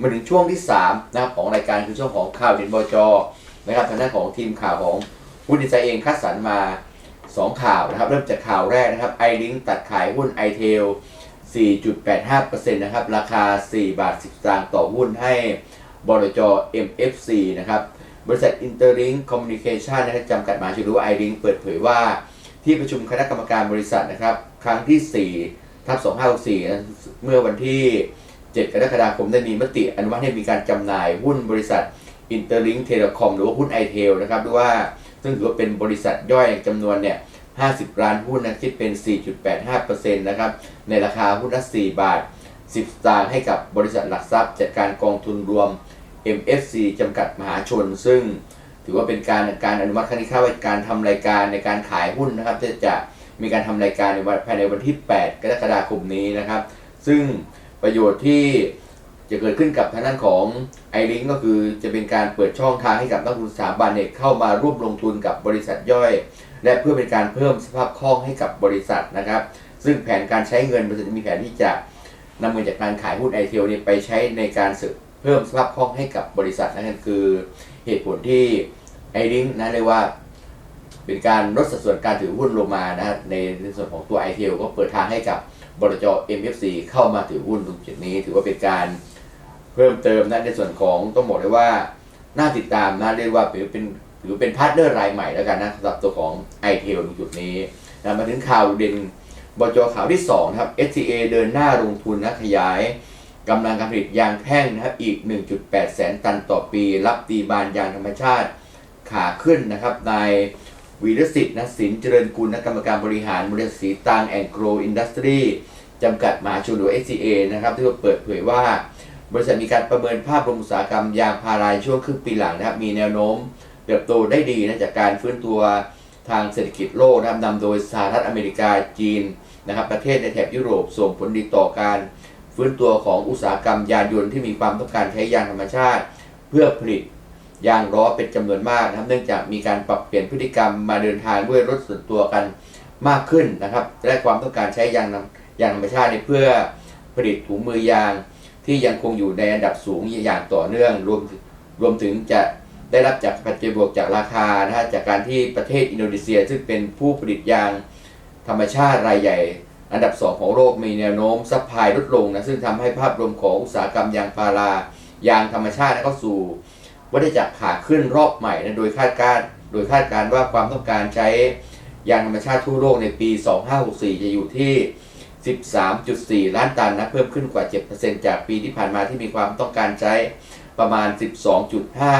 มาถึงช่วงที่3นะครับของรายการคือช่วงของข่าวเด่นบจนะครับทางด้านของทีมข่าวของหุ้นดีไซน์เองคัดสรรมา 2 ข่าวนะครับ เริ่มจากข่าวแรกนะครับไอลิงตัดขายหุ้นไอเทล4.85%นะครับ ราคา 4 บาท 10สตางค์ต่อหุ้นให้บลจ MFC นะครับ บริษัท Interlink Communication นะครับจำกัดมหาชนหรือว่า iLink เปิดเผยว่า ที่ประชุมคณะกรรมการบริษัทนะครับ ครั้งที่ 4 ทับ 2564 เมื่อวันที่ 7 กรกฎาคมได้มีมติอนุมัติให้มีการจำหน่ายหุ้นบริษัท Interlink Telecom หรือว่าหุ้น iTel นะครับด้วยว่าซึ่งถือว่าเป็นบริษัทย่อยจำนวนเนี่ย 50 ล้านหุ้นนะคิดเป็น 4.85%นะครับในราคาหุ้นละ4บาท 10 สตางค์ให้กับบริษัทหลักทรัพย์จัดการกองทุนรวม MFC จำกัดมหาชน ซึ่งถือว่าเป็นการการอนุมัติครั้งที่เข้าการทำรายการในการขายหุ้นนะครับจะจะมีการทำรายการในวันภายในวันที่ 8 กรกฎาคมนี้นะครับ ซึ่ง ประโยชน์ที่จะเกิดขึ้นกับทางด้านของไอริงก็คือจะเป็นการเปิดช่องทางให้กับนักลงทุนสถาบันเนี่ยเข้ามาร่วมลงทุนกับบริษัทย่อย และเพื่อเป็นการเพิ่มสภาพคล่องให้กับบริษัทนะครับ ซึ่งแผนการใช้เงินบริษัทมีแผนที่จะนำเงินจากการขายหุ้นไอเทลนี่ไปใช้ในการเสริมเพิ่มสภาพคล่องให้กับบริษัทนั่นคือเหตุผลที่ไอริงนะเรียกว่า เป็นการลดสัดส่วนการถือหุ้นลงมานะในในส่วนของตัว i t เทก็เปิดทางให้กับบริจ MFC เข้ามาถือหุ้นตรงจุดนี้ ถือว่าเป็นการเพิ่มเติมนะในส่วนของต้องบอกเลยว่าน่าติดตามนะเรียกว่าถือเป็นถือเป็นพาร์ทเนอร์รายใหม่แล้วกันนะสำหรับตัวของ i t เทตรงจุดนี้นะมาถึงข่าวเด่นบจข่าวที่2นะครับ SCA เดินหน้าลงทุนนะขยายกำลังการผลิตยางแท่งนะครับอีก 1.8 แสนตันต่อปี รับตีบานยางธรรมชาติขาขึ้นนะครับน วีรสิทธิ์นะสินเจริญกุลนะกรรมการบริหารบริษัทสีตังแอนโกรอินดัสทรีจำกัดมหาชนหรือ SCA นะครับที่เปิดเผยว่า บริษัทมีการประเมินภาพรวมอุตสาหกรรมยางพาราในช่วงครึ่งปีหลังนะครับมีแนวโน้มเติบโตได้ดีนะจากการฟื้นตัวทางเศรษฐกิจโลกนะครับนำโดยสหรัฐอเมริกาจีนนะครับประเทศในแถบยุโรปส่งผลดีต่อการฟื้นตัวของอุตสาหกรรมยานยนต์ที่มีความต้องการใช้ยางธรรมชาติ เพื่อผลิต ยางล้อเป็นจำนวนมากนะครับ เนื่องจากมีการปรับเปลี่ยนพฤติกรรมมาเดินทางด้วยรถส่วนตัวกันมากขึ้นนะครับ และความต้องการใช้ยางยางธรรมชาติเพื่อผลิตถุงมือยางที่ยังคงอยู่ในอันดับสูงอย่างต่อเนื่องรวมรวมถึงจะได้รับจากปัจจัยบวกจากราคานะฮะจากการที่ประเทศอินโดนีเซีย ซึ่งเป็นผู้ผลิตยางธรรมชาติรายใหญ่ อันดับ 2 ของโลกมีแนวโน้มซัพพลายลดลงนะซึ่งทำให้ภาพรวมของอุตสาหกรรมยางพารายางธรรมชาติเข้าสู่ วัฏจักรขาขึ้นรอบใหม่นะโดยคาดการณ์โดยคาดการณ์ว่าความต้องการใช้ยางธรรมชาติทั่วโลกในปี 2564 จะอยู่ที่ 13.4 ล้านตันนะเพิ่มขึ้นกว่า 7%จากปีที่ผ่านมาที่มีความต้องการใช้ประมาณ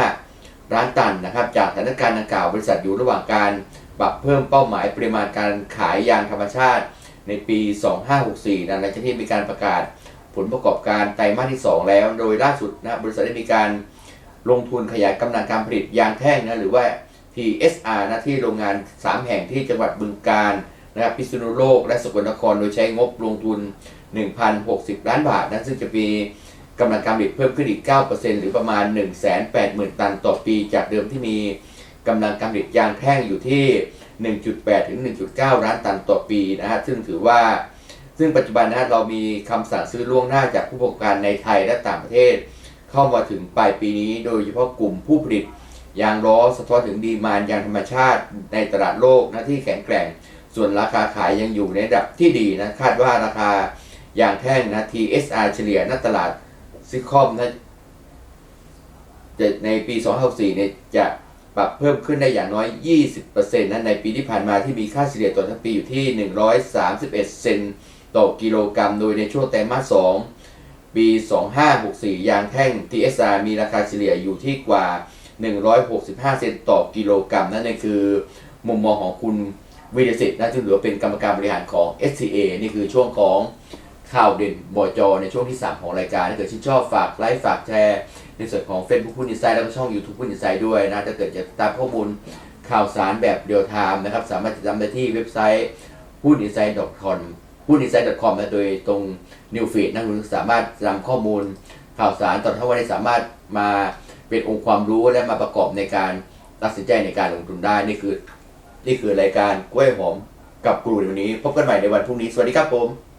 12.5 ล้านตันนะครับ จากสถานการณ์ดังกล่าวบริษัทอยู่ระหว่างการปรับเพิ่มเป้าหมายปริมาณการขายยางธรรมชาติในปี 2564นะหลังจากที่มีการประกาศผลประกอบการไตรมาสที่ 2 แล้ว โดยล่าสุดนะบริษัทได้มีการ ลงทุนขยายกำลังการผลิตยางแท่งนะหรือว่า TSR นะที่โรงงาน 3 แห่งที่จังหวัดบึงกาฬนะครับพิษณุโลกและสกลนครโดยใช้งบลงทุน 1,060 ล้านบาทนะซึ่งจะมีกำลังการผลิตเพิ่มขึ้นอีก 9%หรือประมาณ 180,000 ตันต่อปี จากเดิมที่มีกำลังการผลิตยางแท่งอยู่ที่ 1.8 ถึง 1.9 ล้านตันต่อปีนะฮะซึ่งถือว่า ซึ่งปัจจุบันนะเรามีคำสั่งซื้อล่วงหน้าจากผู้ประกอบการในไทยและต่างประเทศ เข้ามาถึงปลายปีนี้โดยเฉพาะกลุ่มผู้ผลิต ยางล้อสะท้อนถึงดีมานยางธรรมชาติในตลาดโลกนะที่แข็งแกร่ง ส่วนราคาขายยังอยู่ในระดับที่ดีนะคาดว่าราคายางแท่งนะ TSR เฉลี่ยณตลาดซิคอมนะจะในปี 2064เนี่ยจะปรับเพิ่มขึ้นได้อย่างน้อย 20%นะในปีที่ผ่านมาที่มีค่าเฉลี่ยต่อทั้งปีอยู่ที่ 131 เซนต์ต่อกิโลกรัม โดยในช่วงไตรมาส2 ปี 2564 ยางแท่ง TSR มีราคาเฉลี่ยอยู่ที่กว่า 165 เซนต์ต่อกิโลกรัม นั่นคือ มุมมองของคุณวิรสิทธิ์นะซึ่งถือว่าเป็นกรรมการบริหารของ SCA นี่คือช่วงของข่าวเด่นบอจในช่วงที่ 3 ของรายการ ถ้าเกิดชื่นชอบฝากไลค์ฝากแชร์ในส่วนของ Facebook พุ้อินไซด์แล้วก็ช่อง YouTube พุ้อินไซด์ด้วยนะ ถ้าเกิดจะตามข้อมูลข่าวสารแบบเรียลไทม์นะครับ สามารถติดตามได้ที่เว็บไซต์หุ้นอินไซด์ .com หุ้นอินไซด์ .com นะโดยตรง New Feed นะคุณสามารถนำข้อมูลข่าวสารตอนทั้งวันได้สามารถมาเป็นองค์ความรู้และมาประกอบในการตัดสินใจในการลงทุนได้นี่คือ นี่คือรายการกล้วยหอมกับกรูในวันนี้ พบกันใหม่ในวันพรุ่งนี้ สวัสดีครับผม